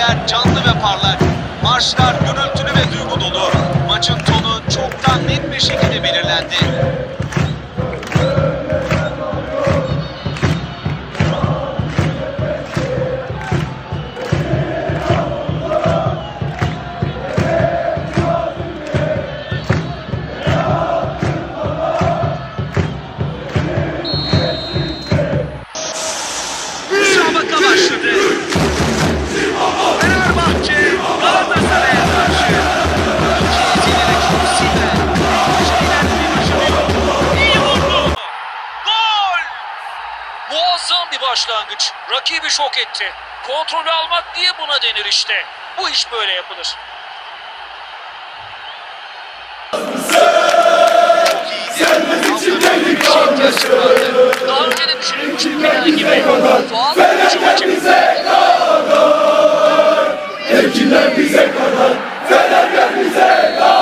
Renkler canlı ve parlak. Marşlar gürültülü ve duygu dolu. Maçın tonu çoktan net bir şekilde belirlendi. Muazzam bir başlangıç. Rakibi şok etti. Kontrolü almak diye buna denir işte. Bu iş böyle yapılır. Daha önce de düşünülmüştü plan gibi. Doğal bir şu maçı. Galatasaray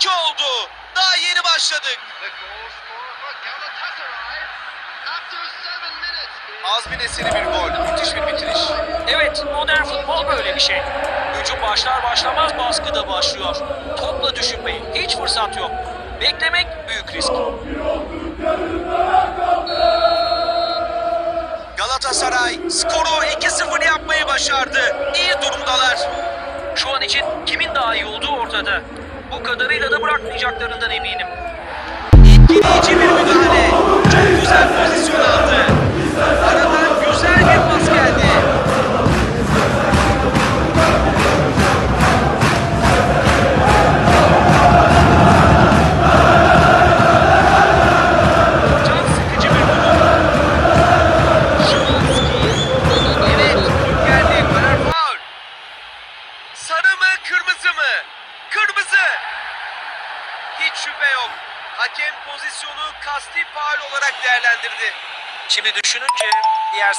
2 oldu. Daha yeni başladık. Az bir eseri bir gol. Müthiş bir bitiriş. Evet, modern futbol böyle bir şey. Hücum başlar başlamaz baskı da başlıyor. Topla düşünmeyin. Hiç fırsat yok. Beklemek büyük risk. Galatasaray skoru 2-0 yapmayı başardı. İyi durumdalar. Şu an için kimin daha iyi olduğu ortada. Kadarıyla da bırakmayacaklarından eminim. Etkileyici bir müdahale. Çok güzel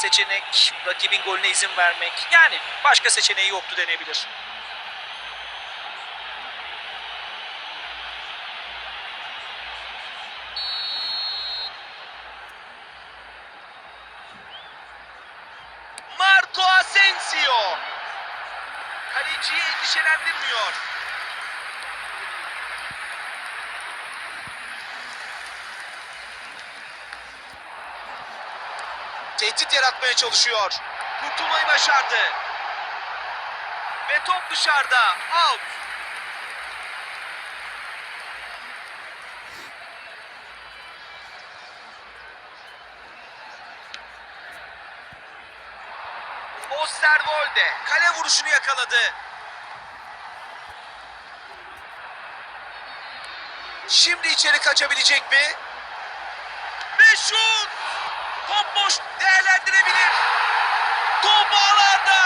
seçenek rakibin golüne izin vermek. Yani başka seçeneği yoktu denebilir. Marco Asensio. Kaleciyi endişelendirmiyor. Tehdit yaratmaya çalışıyor. Kurtulmayı başardı. Ve top dışarıda. Out. Osterwolde kale vuruşunu yakaladı. Şimdi içeri kaçabilecek mi? Ve şut! Top boş değerlendirebilir. Top ağlarda.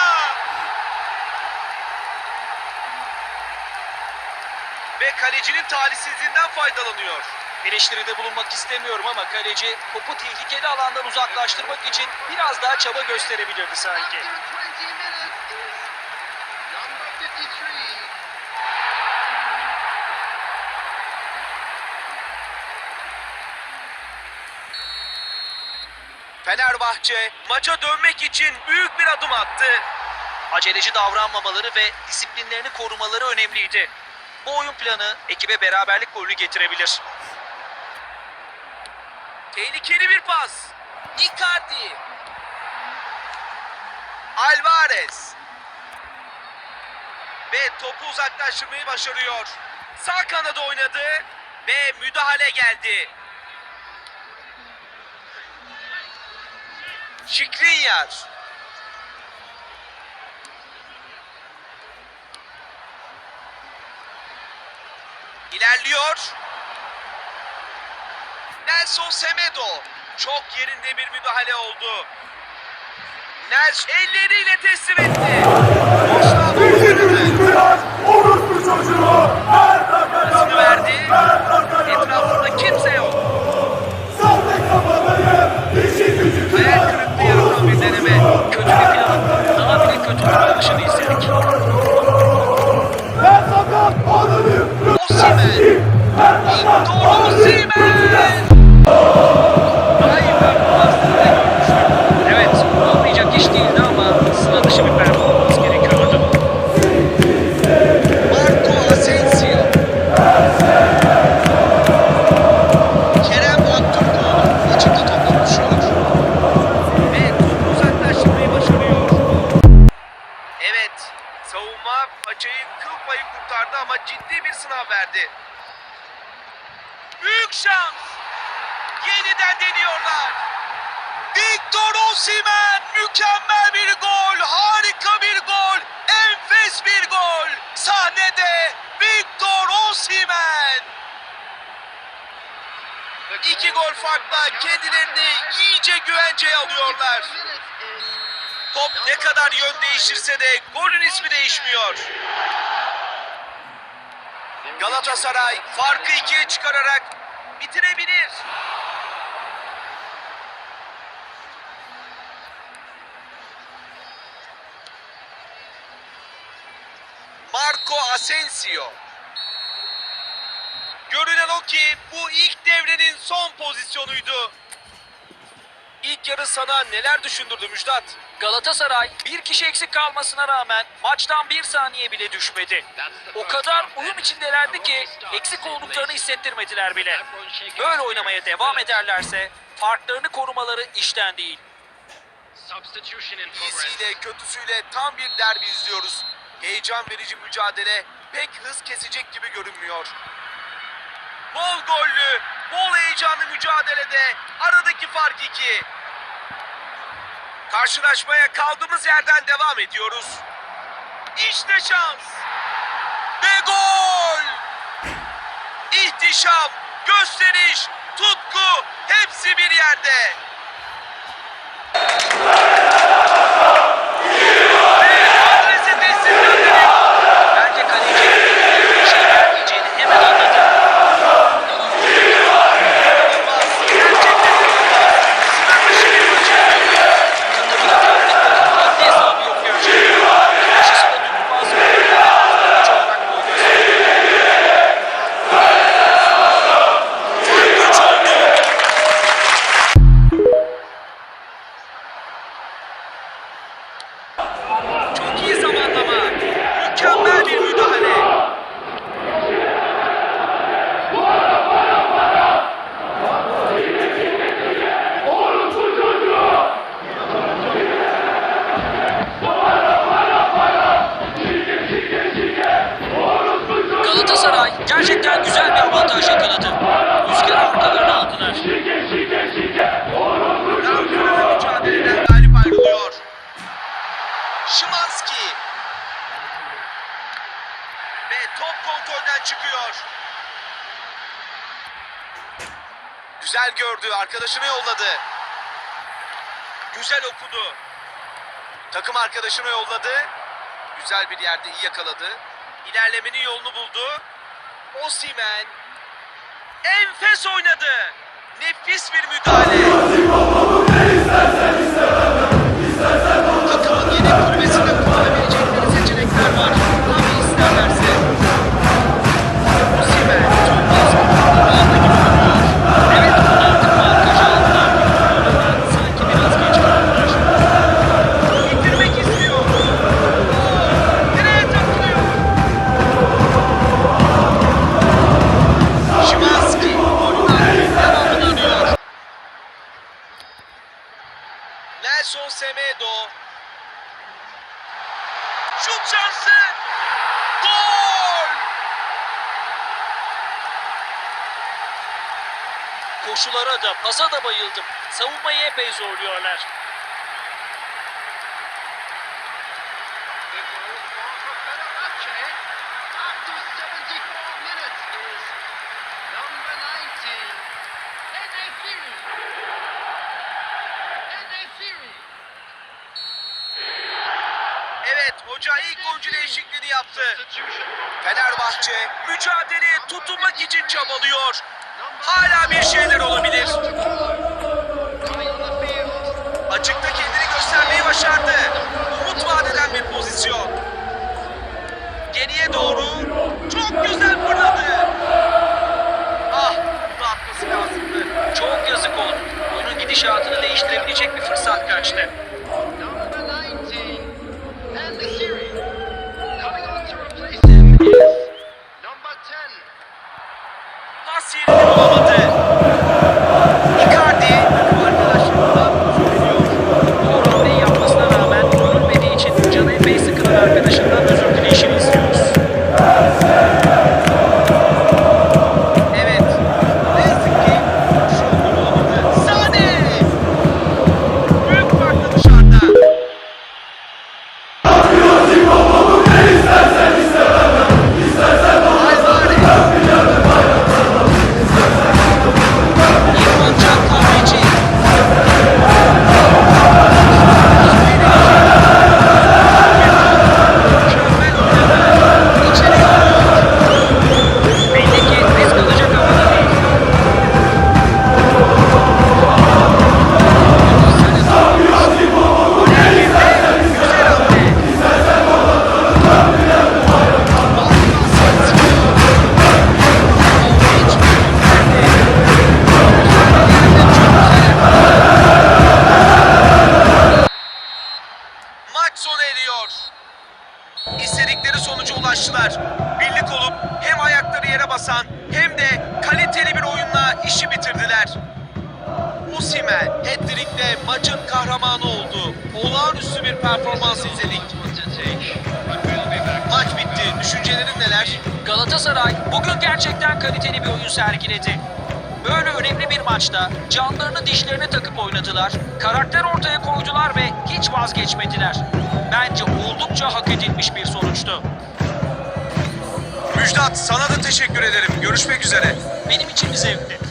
Ve kalecinin talihsizliğinden faydalanıyor. Eleştiride bulunmak istemiyorum ama kaleci topu tehlikeli alandan uzaklaştırmak için biraz daha çaba gösterebilirdi sanki. Fenerbahçe maça dönmek için büyük bir adım attı. Aceleci davranmamaları ve disiplinlerini korumaları önemliydi. Bu oyun planı ekibe beraberlik golünü getirebilir. Tehlikeli bir pas. Icardi. Alvarez. Ve topu uzaklaştırmayı başarıyor. Sağ kanada oynadı. Ve müdahale geldi. Şikrinyar. İlerliyor. Nelson Semedo. Çok yerinde bir müdahale oldu. Nelson elleriyle teslim etti. Boşluğa bile kötü tutuluşunu izledik. Ben fakat ananı Osimhen. Victor Osimhen. Gol farkla kendilerini iyice güvenceye alıyorlar. Top ne kadar yön değişirse de golün ismi değişmiyor. Galatasaray farkı ikiye çıkararak bitirebilir. Marco Asensio. Görünen o ki bu ilk devrenin son pozisyonuydu. İlk yarı sana neler düşündürdü Müjdat? Galatasaray bir kişi eksik kalmasına rağmen maçtan bir saniye bile düşmedi. O kadar uyum içindelerdi ki eksik olduklarını hissettirmediler bile. Böyle oynamaya devam ederlerse farklarını korumaları işten değil. İyisiyle kötüsüyle tam bir derbi izliyoruz. Heyecan verici mücadele pek hız kesecek gibi görünmüyor. Bol gollü, bol heyecanlı mücadelede aradaki fark iki. Karşılaşmaya kaldığımız yerden devam ediyoruz. İşte şans. Ve gol! İhtişam, gösteriş, tutku hepsi bir yerde. Güzel gördü. Arkadaşını yolladı. Güzel okudu. Takım arkadaşını yolladı. Güzel bir yerde iyi yakaladı. İlerlemenin yolunu buldu. Osimen. Enfes oynadı. Nefis bir müdahale. Koşulara da pasa da bayıldım. Savunmayı epey zorluyorlar. The goal for Fenerbahce after 74 minutes is number 19, Enesiri. Enesiri. Evet hoca ilk oyuncu değişikliğini yaptı. Fenerbahçe mücadeleye tutunmak için çabalıyor. Hala bir şeyler olabilir. Açıkta kendini göstermeyi başardı. Umut vadeden bir pozisyon. Geriye doğru çok güzel fırladı. Ah bunu atması lazımdı. Çok yazık oldu. Oyunun gidişatını değiştirebilecek bir fırsat kaçtı. Galatasaray bugün gerçekten kaliteli bir oyun sergiledi. Böyle önemli bir maçta canlarını dişlerine takıp oynadılar, karakter ortaya koydular ve hiç vazgeçmediler. Bence oldukça hak edilmiş bir sonuçtu. Müjdat sana da teşekkür ederim. Görüşmek üzere. Benim için bir zevkti.